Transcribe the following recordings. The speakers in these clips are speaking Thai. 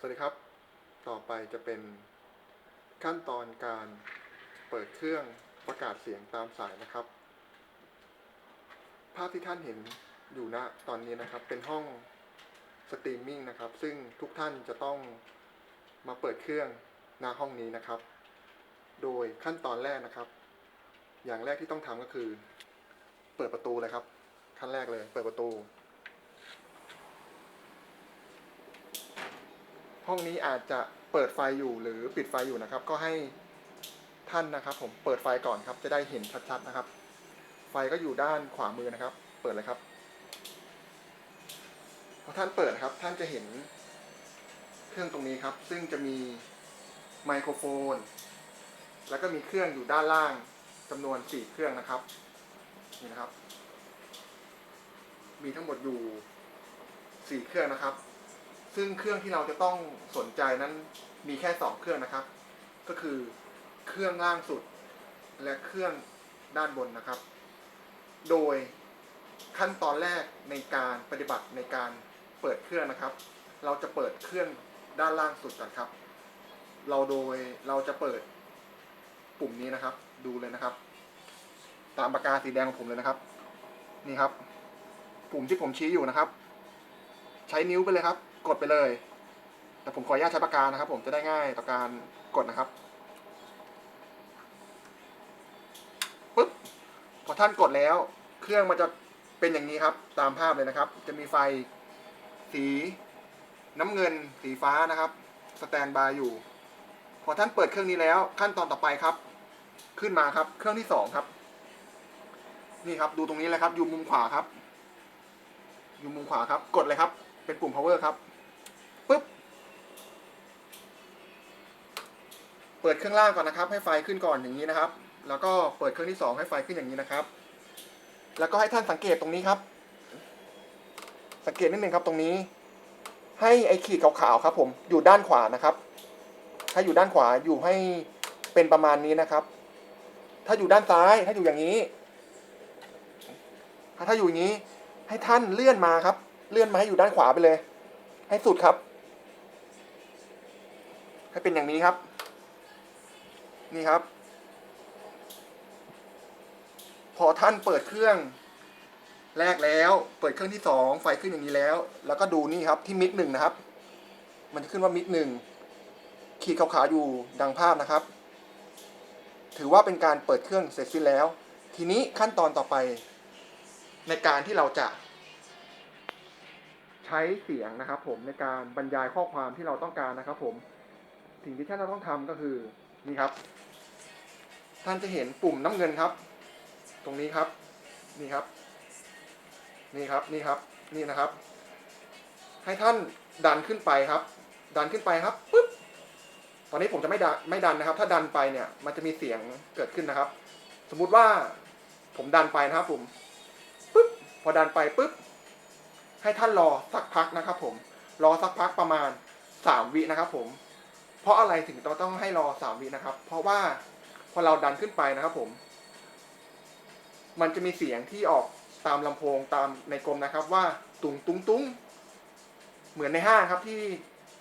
สวัสดีครับ ต่อไปจะเป็นขั้นตอนการเปิดเครื่องประกาศเสียงตามสายนะครับ ภาพที่ท่านเห็นอยู่ณตอนนี้นะครับ เป็นห้องสตรีมมิ่งนะครับ ซึ่งทุกท่านจะต้องมาเปิดเครื่องณห้องนี้นะครับ โดยขั้นตอนแรกนะครับ อย่างแรกที่ต้องทำก็คือ เปิดประตูเลยครับ ขั้นแรกเลย เปิดประตู ห้องนี้อาจจะเปิดไฟอยู่หรือปิดไฟอยู่นะครับ ก็ให้ท่านนะครับ ผมเปิดไฟก่อนครับ จะได้เห็นชัดๆนะครับ ไฟก็อยู่ด้านขวามือนะครับ เปิดเลยครับพอท่านเปิดครับ ท่านจะเห็นเครื่องตรงนี้ครับ ซึ่งจะมีไมโครโฟน แล้วก็มีเครื่องอยู่ด้านล่างจำนวนสี่เครื่องนะครับนี่นะครับ มีทั้งหมดอยู่สี่เครื่องนะครับ ซึ่งเครื่องที่เราจะต้องสนใจนั้นมีแค่สองเครื่องนะครับ ก็คือเครื่องล่างสุดและเครื่องด้านบนนะครับ โดยขั้นตอนแรกในการปฏิบัติในการเปิดเครื่องนะครับ เราจะเปิดเครื่องด้านล่างสุดก่อนครับ เราโดยเราจะเปิดปุ่มนี้นะครับ ดูเลยนะครับ ตามปากกาสีแดงของผมเลยนะครับ นี่ครับ ปุ่มที่ผมชี้อยู่นะครับ ใช้นิ้วไปเลยครับ กดไปเลย แต่ผมขออนุญาตใช้ปากกานะครับ ผมจะได้ง่ายต่อการกดนะครับปึ๊บพอท่านกดแล้ว เครื่องมันจะเป็นอย่างนี้ครับ ตามภาพเลยนะครับ จะมีไฟสีน้ำเงินสีฟ้านะครับสแตนบายอยู่ พอท่านเปิดเครื่องนี้แล้ว ขั้นตอนต่อไปครับ ขึ้นมาครับ เครื่องที่สองครับ นี่ครับ ดูตรงนี้เลยครับ อยู่มุมขวาครับ อยู่มุมขวาครับ กดเลยครับ เป็นปุ่ม power ครับปึ๊บ เปิดเครื่องล่างก่อนนะครับ ให้ไฟขึ้นก่อนอย่างนี้นะครับ แล้วก็เปิดเครื่องที่สองให้ไฟขึ้นอย่างนี้นะครับ แล้วก็ให้ท่านสังเกตตรงนี้ครับ สังเกตนิดนึงครับตรงนี้ ให้ไอ้ขีดขาวๆครับ ผมอยู่ด้านขวานะครับ ถ้าอยู่ด้านขวาอยู่ให้เป็นประมาณนี้นะครับ ถ้าอยู่ด้านซ้าย ถ้าอยู่อย่างนี้ ถ้าอยู่อย่างนี้ ให้ท่านเลื่อนมาครับ เลื่อนมาให้อยู่ด้านขวาไปเลย ให้สุดครับ ให้เป็นอย่างนี้ครับ นี่ครับ พอท่านเปิดเครื่อง แรกแล้ว เปิดเครื่องที่สองไฟขึ้นอย่างนี้แล้ว แล้วก็ดูนี่ครับที่มิกหนึ่งนะครับ มันจะขึ้นว่ามิกหนึ่งขีดขาวๆอยู่ดังภาพนะครับ ถือว่าเป็นการเปิดเครื่องเสร็จสิ้นแล้ว ทีนี้ขั้นตอนต่อไปในการที่เราจะ ใช้เสียงนะครับผมในการบรรยายข้อความที่เราต้องการนะครับผมสิ่งที่ท่านต้องทำก็คือนี่ครับ ท่านจะเห็นปุ่มน้ำเงินครับ ตรงนี้ครับ นี่ครับ นี่ครับนี่ครับนี่นะครับ ให้ท่านดันขึ้นไปครับ ดันขึ้นไปครับปึ๊บตอนนี้ผมจะไม่ดันไม่ดันนะครับ ถ้าดันไปเนี่ย มันจะมีเสียงเกิดขึ้นนะครับ สมมุติว่าผมดันไปนะครับผมปึ๊บพอดันไปปึ๊บ ให้ท่านรอสักพักนะครับผม รอสักพักประมาณสามวินะครับผม เพราะอะไรถึงต้องต้องให้รอสามวินะครับ เพราะว่าพอเราดันขึ้นไปนะครับผม มันจะมีเสียงที่ออกตามลำโพงตามในกรมนะครับ ว่าตุงตุงตุงเหมือนในห้างครับ ที่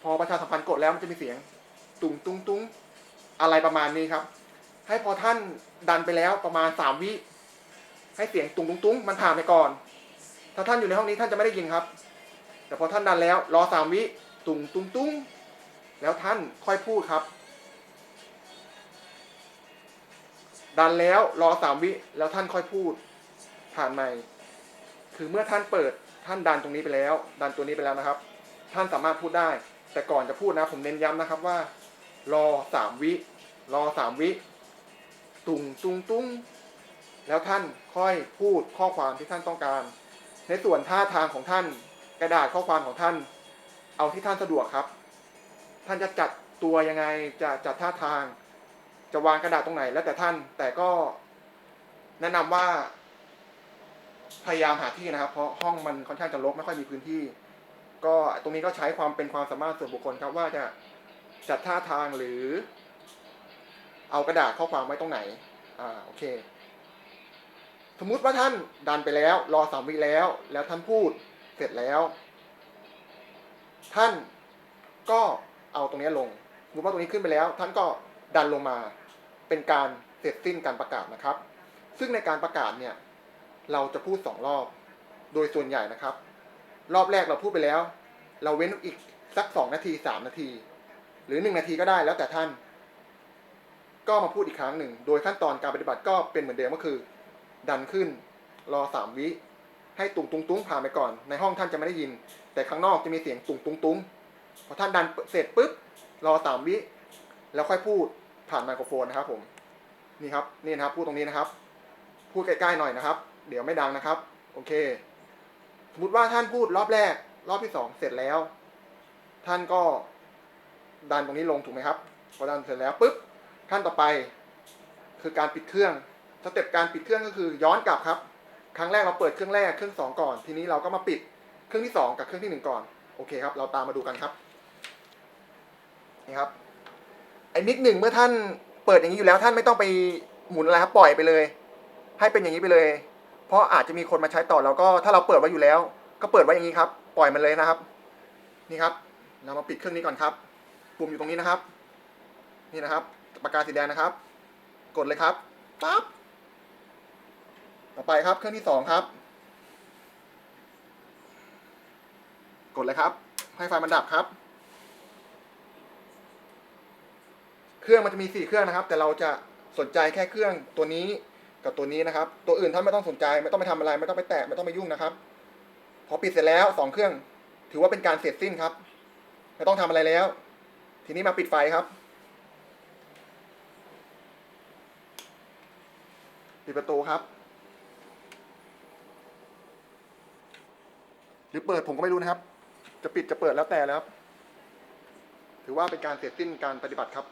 พอประชาสัมพันธ์กดแล้วมันจะมีเสียง ตุงตุงตุงอะไรประมาณนี้ครับ ให้พอท่านดันไปแล้วประมาณสามวิให้เสียงตุงตุงตุงมันผ่านไปก่อน ถ้าท่านอยู่ในห้องนี้ท่านจะไม่ได้ยินครับ แต่พอท่านดันแล้ว รอสามวิตุงตุงตุงแล้วท่านค่อยพูดครับ ดันแล้วรอสามวิแล้วท่านค่อยพูด ผ่านใหม่คือเมื่อท่านเปิดท่านดันตรงนี้ไปแล้ว ดันตัวนี้ไปแล้วนะครับ ท่านสามารถพูดได้ แต่ก่อนจะพูดนะ ผมเน้นย้ำนะครับว่า รอสามวิ รอสามวิ ตุงตุงตุงแล้วท่านค่อยพูดข้อความที่ท่านต้องการ ในส่วนท่าทางของท่าน กระดาษข้อความของท่าน เอาที่ท่านสะดวกครับ ท่านจะจัดตัวยังไงจะจัดท่าทาง จะวางกระดาษตรงไหน แล้วแต่ท่านแต่ก็แนะนำว่า พยายามหาที่นะครับ เพราะห้องมันค่อนข้างจะรกไม่ค่อยมีพื้นที่ ก็ตรงนี้ก็ใช้ความเป็นความสามารถส่วนบุคคลครับ ว่าจะจัดท่าทางหรือ เอากระดาษข้อความไว้ตรงไหน อ่าโอเค สมมุติว่าท่านดันไปแล้ว รอสามวิแล้ว แล้วท่านพูดเสร็จแล้ว ท่านก็เอาตรงนี้ลงสมมติว่าตรงนี้ขึ้นไปแล้ว ท่านก็ดันลงมาเป็นการเสร็จสิ้นการประกาศนะครับ ซึ่งในการประกาศเนี่ย เราจะพูดสองรอบ โดยส่วนใหญ่นะครับ รอบแรกเราพูดไปแล้ว เราเว้นอีกสักสองนาทีสามนาที หรือหนึ่งนาทีก็ได้แล้วแต่ท่าน ก็มาพูดอีกครั้งหนึ่ง โดยขั้นตอนการปฏิบัติก็เป็นเหมือนเดิมก็คือ ดันขึ้น รอสามวิ ให้ตุงตุงตุงผ่านไปก่อน ในห้องท่านจะไม่ได้ยิน แต่ข้างนอกจะมีเสียงตุงตุงตุงพอท่านดันเสร็จปุ๊บ รอสามวิ แล้วค่อยพูดผ่านไมโครโฟนนะครับ ผม นี่ครับ นี่นะครับ พูดตรงนี้นะครับ พูดใกล้ๆหน่อยนะครับ เดี๋ยวไม่ดังนะครับ โอเค สมมติว่าท่านพูดรอบแรก รอบที่สองเสร็จแล้ว ท่านก็ดันตรงนี้ลงถูกไหมครับ พอดันเสร็จแล้วปุ๊บ ขั้นต่อไป คือการปิดเครื่อง สเต็ปการปิดเครื่องก็คือย้อนกลับครับ ครั้งแรกเราเปิดเครื่องแรกเครื่องสองก่อน ทีนี้เราก็มาปิดเครื่องที่สองกับเครื่องที่หนึ่งก่อน โอเคครับ เราตามมาดูกันครับ นี่ครับ ไอ้นิดหนึ่งเมื่อท่านเปิดอย่างนี้อยู่แล้วท่านไม่ต้องไปหมุนอะไรครับปล่อยไปเลย ให้เป็นอย่างนี้ไปเลย เพราะอาจจะมีคนมาใช้ต่อแล้วก็ถ้าเราเปิดไว้อยู่แล้ว ก็เปิดไว้อย่างนี้ครับ ปล่อยมันเลยนะครับ นี่ครับ เรามาปิดเครื่องนี้ก่อนครับ ปุ่มอยู่ตรงนี้นะครับ นี่นะครับ ปากกาสีแดงนะครับ กดเลยครับปั๊บ ต่อไปครับเครื่องที่สองครับ กดเลยครับ ให้ไฟมันดับครับ เครื่องมันจะมีสี่เครื่องนะครับ แต่เราจะสนใจแค่เครื่องตัวนี้กับตัวนี้นะครับ ตัวอื่นท่านไม่ต้องสนใจ ไม่ต้องไปทำอะไร ไม่ต้องไปแตะไม่ต้องไปยุ่งนะครับ พอปิดเสร็จแล้วสองเครื่อง ถือว่าเป็นการเสร็จสิ้นครับ ไม่ต้องทำอะไรแล้ว ทีนี้มาปิดไฟครับปิดประตูครับ หรือเปิดผมก็ไม่รู้นะครับ จะปิดจะเปิดแล้วแต่แล้วครับถือว่าเป็นการเสร็จสิ้นการปฏิบัติครับ